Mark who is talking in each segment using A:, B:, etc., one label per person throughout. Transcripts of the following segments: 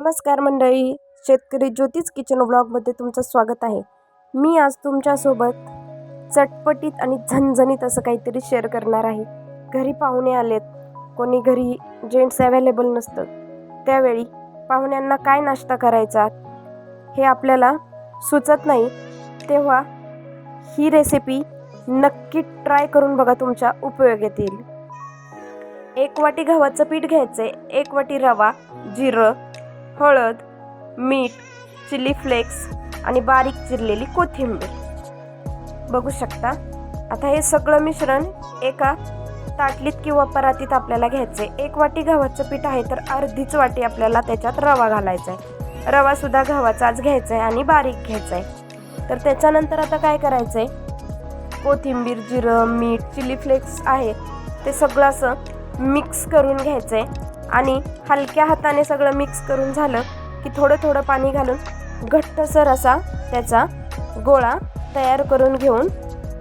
A: नमस्कार मंडळी शेतकरी ज्योतिष किचन ब्लॉगमध्ये तुमचं स्वागत आहे. मी आज तुमच्यासोबत चटपटीत आणि झणझणीत असं काहीतरी शेअर करणार आहे. घरी पाहुणे आलेत. कोणी घरी जेंट्स अवेलेबल नसतं त्यावेळी पाहुण्यांना काय नाश्ता करायचा हे आपल्याला सुचत नाही. तेव्हा ही रेसिपी नक्की ट्राय करून बघा तुमच्या उपयोगात येईल एक वाटी गव्हाचं पीठ घ्यायचं आहे एक वाटी रवा जिरं हळद मीठ चिली फ्लेक्स आणि बारीक चिरलेली कोथिंबीर. बघू शकता आता हे सगळं मिश्रण एका ताटलीत किंवा परातीत आपल्याला घ्यायचं आहे एक वाटी गव्हाचं पीठ आहे तर अर्धीच वाटी आपल्याला त्याच्यात रवा घालायचा आहे रवासुद्धा गव्हाचाच घ्यायचा आहे आणि बारीक घ्यायचा आहे तर त्याच्यानंतर आता काय करायचं आहे कोथिंबीर जिरं मीठ चिली फ्लेक्स आहे ते सगळं असं मिक्स करून घ्यायचं आहे आणि हलक्या हाताने सगळं मिक्स करून झालं की थोडं थोडं पाणी घालून घट्टसर असा त्याचा गोळा तयार करून घेऊन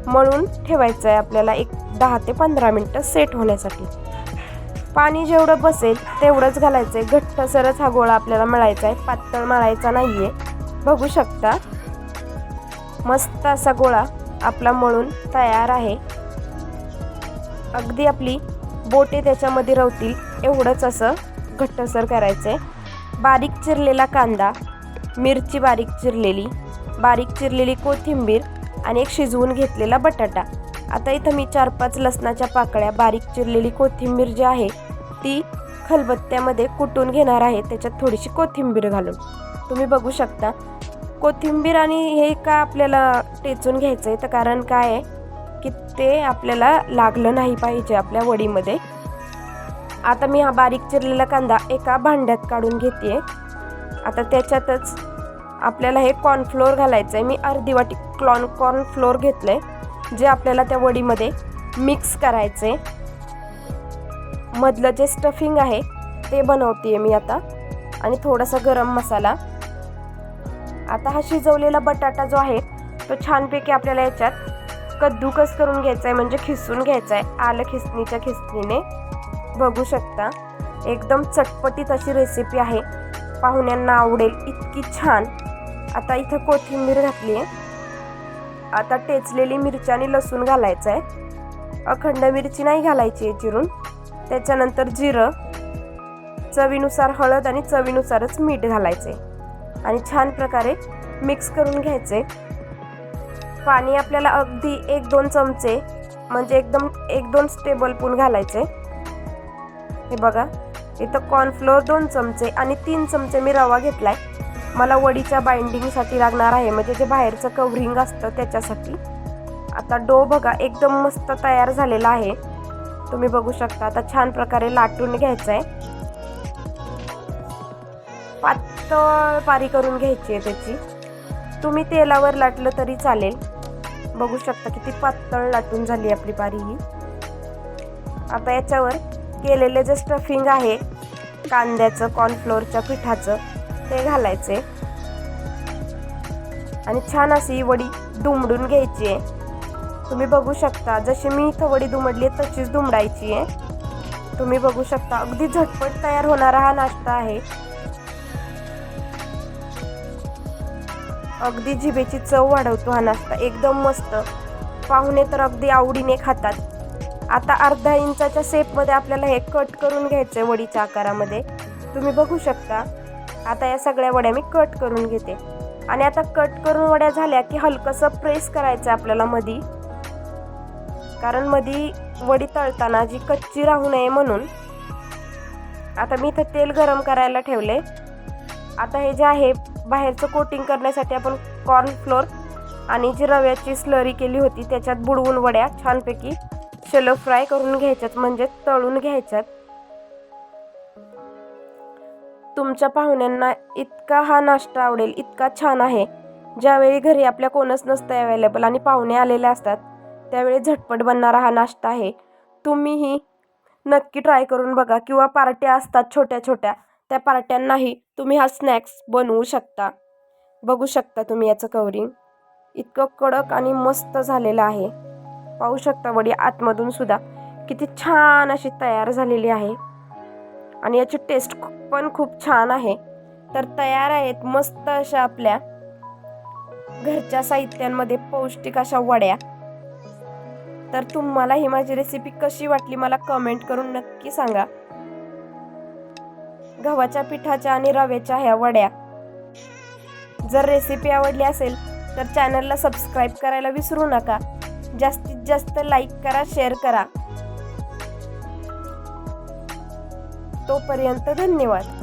A: मळून ठेवायचं आहे आपल्याला एक दहा ते पंधरा मिनटं सेट होण्यासाठी. पाणी जेवढं बसेल तेवढंच घालायचं आहे घट्टसरच हा गोळा आपल्याला मळायचा आहे पातळ मळायचा नाही आहे बघू शकता. मस्त असा गोळा आपला मळून तयार आहे. अगदी आपली बोटे त्याच्यामध्ये रवतील. एवढंच असं घट्टसर करायचं आहे बारीक चिरलेला कांदा मिरची बारीक चिरलेली बारीक चिरलेली कोथिंबीर आणि एक शिजवून घेतलेला बटाटा. आता इथं मी चार पाच लसणाच्या पाकळ्या बारीक चिरलेली कोथिंबीर जी आहे ती खलबत्त्यामध्ये कुटून घेणार आहे. त्याच्यात थोडीशी कोथिंबीर घालून. तुम्ही बघू शकता. कोथिंबीर आणि हे का आपल्याला टेचून घ्यायचं आहे तर कारण काय आहे की ते आपल्याला लागलं नाही पाहिजे आपल्या वडीमध्ये. आता मी हा बारीक चिरलेला कांदा एका भांड्यात काढून घेते आता त्याच्यातच आपल्याला हे कॉर्नफ्लोअर घालायचं आहे मी अर्धी वाटी क्लॉन कॉर्नफ्लोअर घेतलं आहे जे आपल्याला त्या वडीमध्ये मिक्स करायचं आहे मधलं जे स्टफिंग आहे ते बनवते मी आता. आणि थोडासा गरम मसाला. आता हा शिजवलेला बटाटा जो आहे तो छानपैकी आपल्याला याच्यात कद्दूकस करून घ्यायचा आहे म्हणजे खिसून घ्यायचा आहे आलं खिसणीच्या खिसणीने. बघू शकता. एकदम चटपटीत अशी रेसिपी आहे. पाहुण्यांना आवडेल इतकी छान. आता इथं कोथिंबीर घातली आहे. आता टेचलेली मिरची आणि लसूण घालायचं आहे. अखंड मिरची नाही घालायची आहे चिरून. त्याच्यानंतर जिरं चवीनुसार हळद आणि चवीनुसारच मीठ घालायचे आणि छान प्रकारे मिक्स करून घ्यायचे पाणी आपल्याला अगदी एक दोन चमचे म्हणजे एकदम एक दोन टेबल स्पून घालायचे हे बघा. इथं कॉर्नफ्लोअर दोन चमचे आणि तीन चमचे मी रवा घेतलाय. मला वडीच्या बाइंडिंगसाठी लागणार आहे. म्हणजे जे बाहेरचं कवरिंग असतं त्याच्यासाठी. आता डो बघा एकदम मस्त तयार झालेला आहे. तुम्ही बघू शकता आता छान प्रकारे लाटून घ्यायचं आहे पातळ पारी करून घ्यायची आहे त्याची. तुम्ही तेलावर लाटलं तरी चालेल. बघू शकता किती पातळ लाटून झाली आपली पारी ही. आता याच्यावर केलेले जे स्टफिंग आहे कांद्याचं कॉर्नफ्लोअरच्या पिठाचं ते घालायचे. आणि छान अशी वडी दुमडून घ्यायची. आहे तुम्ही बघू शकता जशी मी इथं वडी दुमडली आहे तशीच दुमडायची आहे. तुम्ही बघू शकता अगदी झटपट तयार होणारा हा नाश्ता आहे. अगदी जिभेची चव वाढवतो हा नाश्ता एकदम मस्त. पाहुणे तर अगदी आवडीने खातात. आता अर्धा इंचाच्या सेपमध्ये आपल्याला हे कट करून घ्यायचं आहे वडीच्या आकारामध्ये. तुम्ही बघू शकता. आता या सगळ्या वड्या मी कट करून घेते. आणि आता कट करून वड्या झाल्या की हलकंसं प्रेस करायचं आपल्याला मधी. कारण मधी वडी तळताना जी कच्ची राहू नये म्हणून. आता मी इथं तेल गरम करायला ठेवले. आता हे जे आहे बाहेरचं कोटिंग करण्यासाठी आपण कॉर्नफ्लोअर आणि जी रव्याची स्लरी केली होती त्याच्यात बुडवून वड्या छानपैकी शलो फ्राय करून घ्यायच्यात म्हणजे तळून घ्यायच्यात. तुमच्या पाहुण्यांना इतका हा नाश्ता आवडेल इतका छान आहे. ज्यावेळी घरी आपल्या कोणच नसतं अवेलेबल आणि पाहुणे आलेले असतात त्यावेळी झटपट बनणारा हा नाश्ता आहे. तुम्हीही नक्की ट्राय करून बघा किंवा पार्ट्या असतात छोट्या छोट्या त्या पार्ट्यांनाही तुम्ही हा स्नॅक्स बनवू शकता. बघू शकता तुम्ही याचं कवरिंग इतकं कडक आणि मस्त झालेलं आहे. पाहू शकता वडी आतमधून सुद्धा किती छान अशी तयार झालेली आहे. आणि याची टेस्ट पण खूप छान आहे. तर तयार आहेत मस्त अशा आपल्या घरच्या साहित्यांमध्ये पौष्टिक अशा वड्या. तर तुम्हाला ही माझी रेसिपी कशी वाटली मला कमेंट करून नक्की सांगा. गव्हाच्या पिठाच्या आणि रव्याच्या ह्या वड्या. जर रेसिपी आवडली असेल तर चॅनलला सबस्क्राईब करायला विसरू नका. जास्तीत जास्त लाईक करा शेअर करा. तोपर्यंत धन्यवाद.